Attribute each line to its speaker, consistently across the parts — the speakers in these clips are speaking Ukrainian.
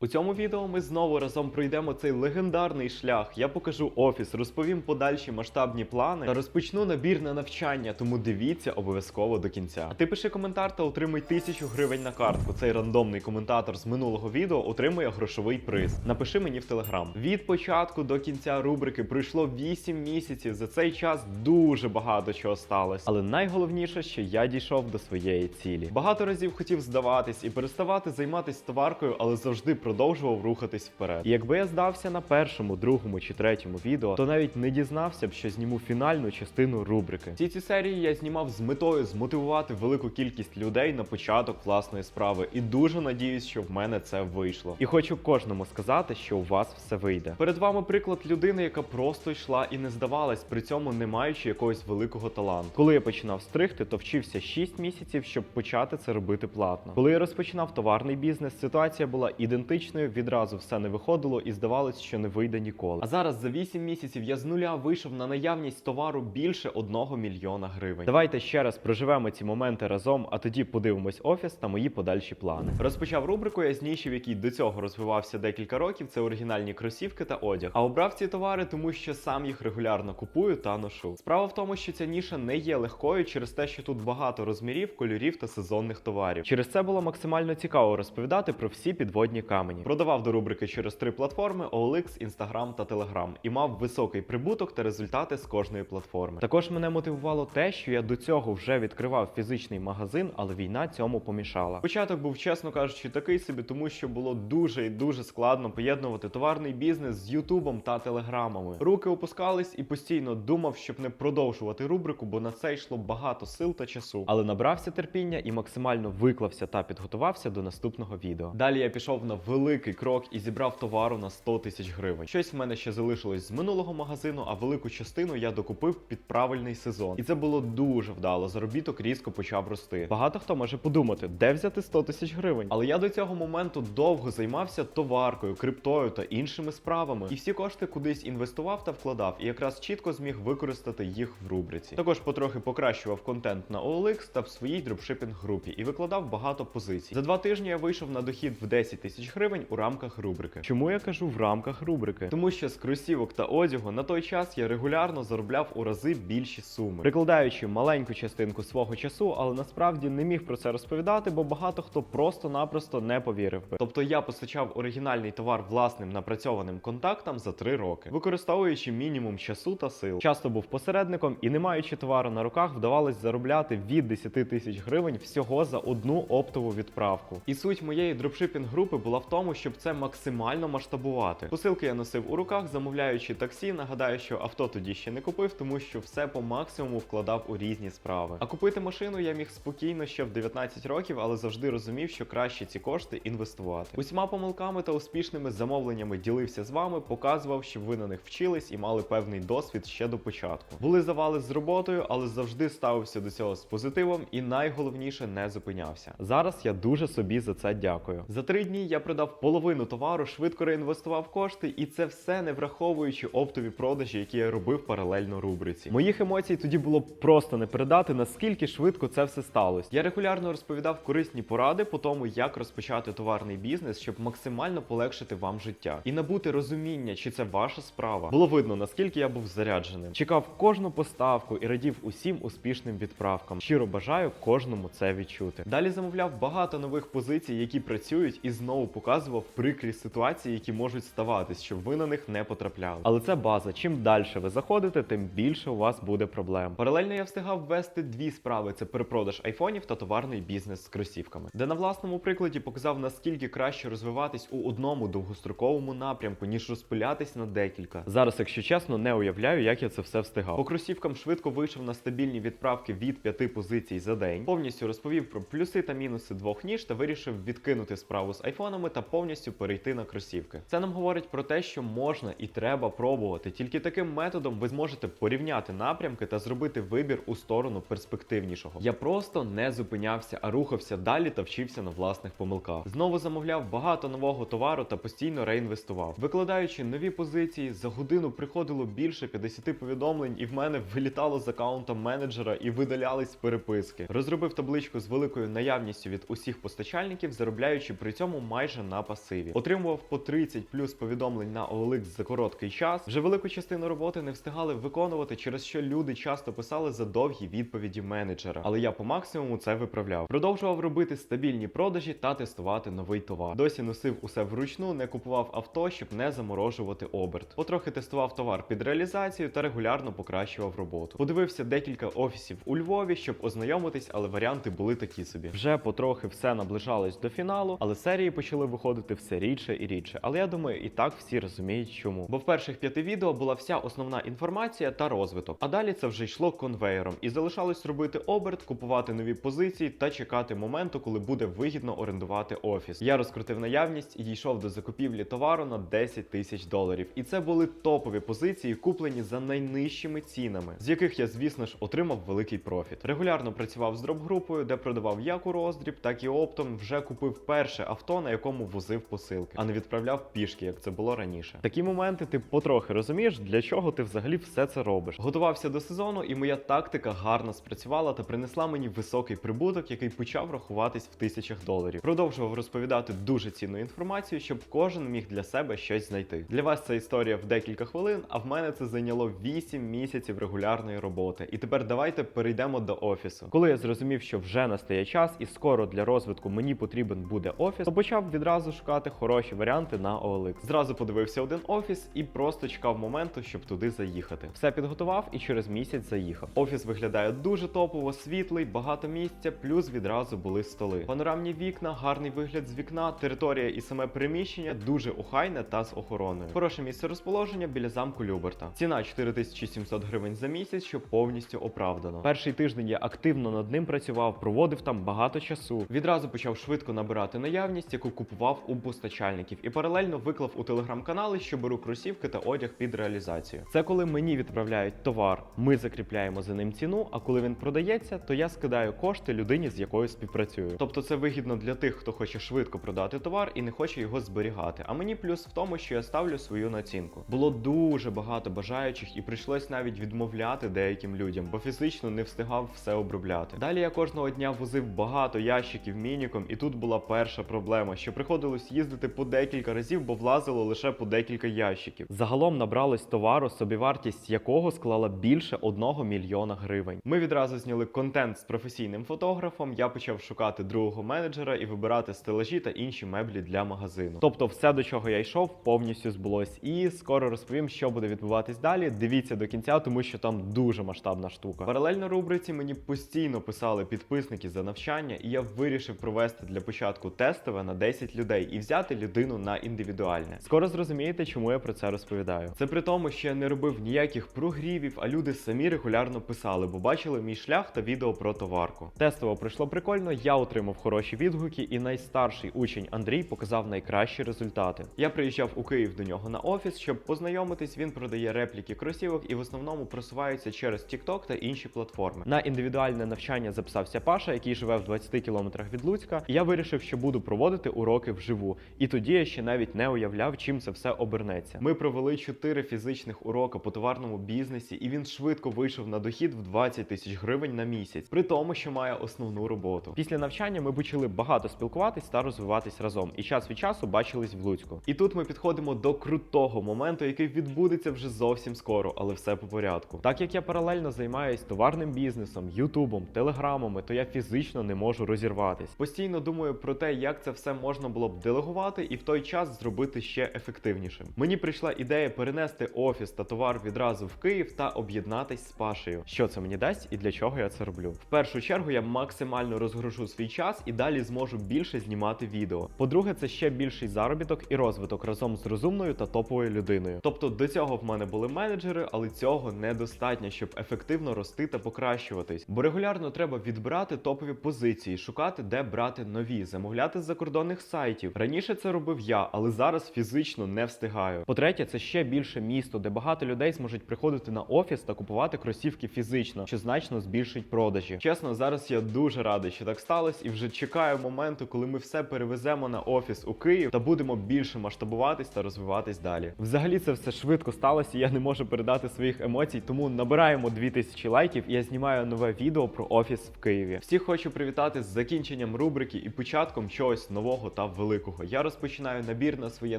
Speaker 1: У цьому відео ми знову разом пройдемо цей легендарний шлях. Я покажу офіс, розповім подальші масштабні плани та розпочну набір на навчання, тому дивіться обов'язково до кінця. А ти пиши коментар та отримуй тисячу гривень на картку. Цей рандомний коментатор з минулого відео отримує грошовий приз. Напиши мені в телеграм. Від початку до кінця рубрики пройшло 8 місяців. За цей час дуже багато чого сталося. Але найголовніше, що я дійшов до своєї цілі. Багато разів хотів здаватись і переставати займатися товаркою, але завжди продовжував рухатись вперед. І якби я здався на першому, другому чи третьому відео, то навіть не дізнався б, що зніму фінальну частину рубрики. Всі ці серії я знімав з метою змотивувати велику кількість людей на початок власної справи, і дуже надіюсь, що в мене це вийшло. І хочу кожному сказати, що у вас все вийде. Перед вами приклад людини, яка просто йшла і не здавалась, при цьому не маючи якогось великого таланту. Коли я починав стригти, то вчився 6 місяців, щоб почати це робити платно. Коли я розпочинав товарний бізнес, ситуація була ідентичною, відразу все не виходило і здавалось, що не вийде ніколи. А зараз за 8 місяців я з нуля вийшов на наявність товару більше 1 мільйона гривень. Давайте ще раз проживемо ці моменти разом, а тоді подивимось офіс та мої подальші плани. Розпочав рубрику я з ніші, в якій до цього розвивався декілька років. Це оригінальні кросівки та одяг. А обрав ці товари, тому що сам їх регулярно купую та ношу. Справа в тому, що ця ніша не є легкою через те, що тут багато розмірів, кольорів та сезонних товарів. Через це було максимально цікаво розповідати про всі підводні камені. Продавав до рубрики через три платформи: OLX, Instagram та Telegram і мав високий прибуток та результати з кожної платформи. Також мене мотивувало те, що я до цього вже відкривав фізичний магазин, але війна цьому помішала. Початок був, чесно кажучи, такий собі, тому що було дуже і дуже складно поєднувати товарний бізнес з Ютубом та телеграмами. Руки опускались і постійно думав, щоб не продовжувати рубрику, бо на це йшло багато сил та часу. Але набрався терпіння і максимально виклався та підготувався до наступного відео. Далі я пішов на великий крок і зібрав товару на 100 тисяч гривень. Щось в мене ще залишилось з минулого магазину, а велику частину я докупив під правильний сезон. І це було дуже вдало. Заробіток різко почав рости. Багато хто може подумати, де взяти 100 тисяч гривень. Але я до цього моменту довго займався товаркою, криптою та іншими справами. І всі кошти кудись інвестував та вкладав, і якраз чітко зміг використати їх в рубриці. Також потрохи покращував контент на OLX та в своїй дропшипінг групі і викладав багато позицій. За два тижні я вийшов на дохід в 10 тисяч гривень у рамках рубрики. Чому я кажу в рамках рубрики? Тому що з кросівок та одягу на той час я регулярно заробляв у рази більші суми, прикладаючи маленьку частинку свого часу, але насправді не міг про це розповідати, бо багато хто просто-напросто не повірив би. Тобто я постачав оригінальний товар власним напрацьованим контактам за три роки, використовуючи мінімум часу та сил. Часто був посередником і, не маючи товару на руках, вдавалось заробляти від 10 тисяч гривень всього за одну оптову відправку. І суть моєї дропшипінг групи була в тому, щоб це максимально масштабувати. Посилки я носив у руках, замовляючи таксі. Нагадаю, що авто тоді ще не купив, тому що все по максимуму вкладав у різні справи. А купити машину я міг спокійно ще в 19 років, але завжди розумів, що краще ці кошти інвестувати. Усіма помилками та успішними замовленнями ділився з вами, показував, щоб ви на них вчились і мали певний досвід ще до початку. Були завали з роботою, але завжди ставився до цього з позитивом і найголовніше не зупинявся. Зараз я дуже собі за це дякую. За три дні я продав половину товару, швидко реінвестував кошти, і це все не враховуючи оптові продажі, які я робив паралельно рубриці. Моїх емоцій тоді було просто не передати, наскільки швидко це все сталося. Я регулярно розповідав корисні поради по тому, як розпочати товарний бізнес, щоб максимально полегшити вам життя і набути розуміння, чи це ваша справа. Було видно, наскільки я був зарядженим. Чекав кожну поставку і радів усім успішним відправкам. Щиро бажаю кожному це відчути. Далі замовляв багато нових позицій, які працюють, і знову показував прикрі ситуації, які можуть ставатись, щоб ви на них не потрапляли. Але це база. Чим далі ви заходите, тим більше у вас буде проблем. Паралельно я встигав ввести дві справи: це перепродаж айфонів та товарний бізнес з кросівками, де на власному прикладі показав наскільки краще розвиватись у одному довгостроковому напрямку, ніж розпилятись на декілька. Зараз, якщо чесно, не уявляю, як я це все встигав. По кросівкам швидко вийшов на стабільні відправки від п'яти позицій за день. Повністю розповів про плюси та мінуси двох ніж та вирішив відкинути справу з айфонами та повністю перейти на кросівки. Це нам говорить про те, що можна і треба пробувати. Тільки таким методом ви зможете порівняти напрямки та зробити вибір у сторону перспективнішого. Я просто не зупинявся, а рухався далі та вчився на власних помилках. Знову замовляв багато нового товару та постійно реінвестував. Викладаючи нові позиції, за годину приходило більше 50 повідомлень, і в мене вилітало з аккаунта менеджера і видалялись переписки. Розробив табличку з великою наявністю від усіх постачальників, заробляючи при цьому майже на пасиві. Отримував по 30 плюс повідомлень на OLX за короткий час. Вже велику частину роботи не встигали виконувати, через що люди часто писали за довгі відповіді менеджера. Але я по максимуму це виправляв. Продовжував робити стабільні продажі та тестувати новий товар. Досі носив усе вручну, не купував авто, щоб не заморожувати оберт. Потрохи тестував товар під реалізацію та регулярно покращував роботу. Подивився декілька офісів у Львові, щоб ознайомитись, але варіанти були такі собі. Вже потрохи все наближалось до фіналу, але серії почали виходити все рідше і рідше. Але я думаю, і так всі розуміють, чому. Бо в перших п'яти відео була вся основна інформація та розвиток. А далі це вже йшло конвейером і залишалось робити оберт, купувати нові позиції та чекати моменту, коли буде вигідно орендувати офіс. Я розкрутив наявність і дійшов до закупівлі товару на 10 тисяч доларів. І це були топові позиції, куплені за найнижчими цінами, з яких я, звісно ж, отримав великий профіт. Регулярно працював з дроп-групою, де продавав як у роздріб, так і оптом. Вже купив перше авто, на якому возив посилки, а не відправляв пішки, як це було раніше. Такі моменти ти потрохи розумієш, для чого ти взагалі все це робиш. Готувався до сезону, і моя тактика гарно спрацювала та принесла мені високий прибуток, який почав рахуватись в тисячах доларів. Продовжував розповідати дуже цінну інформацію, щоб кожен міг для себе щось знайти. Для вас це історія в декілька хвилин, а в мене це зайняло 8 місяців регулярної роботи. І тепер давайте перейдемо до офісу. Коли я зрозумів, що вже настає час, і скоро для розвитку мені потрібен буде офіс, то почав відразу шукати хороші варіанти на OLX. Зразу подивився один офіс і просто чекав моменту, щоб туди заїхати. Все підготував і через місяць заїхав. Офіс виглядає дуже топово, світлий, багато місця, плюс відразу були столи. Панорамні вікна, гарний вигляд з вікна, територія і саме приміщення дуже охайне та з охороною. Хороше місце розположення біля замку Люберта. Ціна 4700 гривень за місяць, що повністю оправдано. Перший тиждень я активно над ним працював, проводив там багато часу. Відразу почав швидко набирати наявність, яку купував у постачальників, і паралельно виклав у телеграм-канали, що беру кросівки та одяг під реалізацію. Це коли мені відправляють товар, ми закріпляємо за ним ціну. А коли він продається, то я скидаю кошти людині, з якою співпрацюю. Тобто це вигідно для тих, хто хоче швидко продати товар і не хоче його зберігати. А мені плюс в тому, що я ставлю свою націнку. Було дуже багато бажаючих, і прийшлось навіть відмовляти деяким людям, бо фізично не встигав все обробляти. Далі я кожного дня возив багато ящиків мініком, і тут була перша проблема, що приходилось їздити по декілька разів, бо влазило лише по декілька ящиків. Загалом набралось товару, собівартість якого склала більше одного мільйона гривень. Ми відразу зняли контент з професійним фотографом. Я почав шукати другого менеджера і вибирати стелажі та інші меблі для магазину. Тобто, все до чого я йшов, повністю збулось. І скоро розповім, що буде відбуватись далі. Дивіться до кінця, тому що там дуже масштабна штука. Паралельно рубриці мені постійно писали підписники за навчання, і я вирішив провести для початку тестове на 10 людей і взяти людину на індивідуальне. Скоро зрозумієте, чому я про це розповідаю. Це при тому, що я не робив ніяких прогрівів, а люди самі регулярно писали, бо бачили мій шлях та відео про товарку. Тестово пройшло прикольно, я отримав хороші відгуки, і найстарший учень Андрій показав найкращі результати. Я приїжджав у Київ до нього на офіс, щоб познайомитись. Він продає репліки кросівок і в основному просувається через TikTok та інші платформи. На індивідуальне навчання записався Паша, який живе в 20 кілометрах від Луцька. І я вирішив, що буду проводити уроки вживу. І тоді я ще навіть не уявляв, чим це все обернеться. Ми провели 4 фізичних уроки по товарному бізнесі, і він швидко вийшов на дохід в 20 тисяч гривень на місяць, при тому, що має основну роботу. Після навчання ми почали багато спілкуватись та розвиватись разом. І час від часу бачились в Луцьку. І тут ми підходимо до крутого моменту, який відбудеться вже зовсім скоро, але все по порядку. Так як я паралельно займаюсь товарним бізнесом, ютубом, телеграмами, то я фізично не можу розірватись. Постійно думаю про те, як це все можна було б делегувати і в той час зробити ще ефективнішим. Мені прийшла ідея перенести офіс та товар відразу в Київ та об'єднатись з Пашею. Що це мені дасть і для чого я це роблю? В першу чергу я максимально розгрушу свій час і далі зможу більше знімати відео. По-друге, це ще більший заробіток і розвиток разом з розумною та топовою людиною. Тобто до цього в мене були менеджери, але цього недостатньо, щоб ефективно рости та покращуватись. Бо регулярно треба відбирати топові позиції, шукати, де брати нові, замовляти з закордонних сайтів. Раніше це робив я, але зараз фізично не встигаю. По-третє, це ще більше місто, де багато людей зможуть приходити на офіс та купувати кросівки фізично, що значно збільшить продажі. Чесно, зараз я дуже радий, що так сталося, і вже чекаю моменту, коли ми все перевеземо на офіс у Київ та будемо більше масштабуватись та розвиватись далі. Взагалі це все швидко сталося. і Я не можу передати своїх емоцій, тому набираємо 2000 лайків. і Я знімаю нове відео про офіс в Києві. Всіх хочу привітати з закінченням рубрики і початком чогось нового та великого. Я розпочинаю набір на своє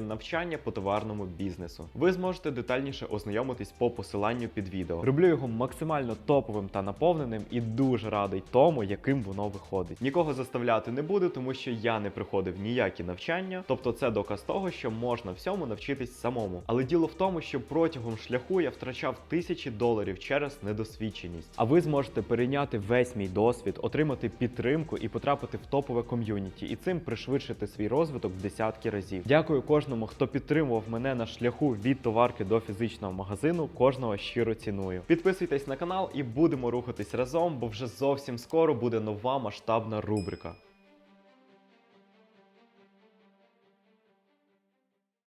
Speaker 1: навчання по товарному бізнесу. Ви зможете детальніше ознайомитись по посиланню під відео. Роблю його максимально топовим та наповненим і дуже радий тому, яким воно виходить. Нікого заставляти не буду, тому що я не приходив ніякі навчання, тобто це доказ того, що можна всьому навчитись самому. Але діло в тому, що протягом шляху я втрачав тисячі доларів через недосвідченість. А ви зможете перейняти весь мій досвід, отримати підтримку і потрапити в топове ком'юніті, і цим пришвидшити свій розвиток в десятки разів. Дякую кожному, хто підтримував мене на шляху від товарки до фізичного магазину. Кожного щиро ціную. Підписуйтесь на канал і будемо рухатись разом, бо вже зовсім скоро буде нова масштабна рубрика.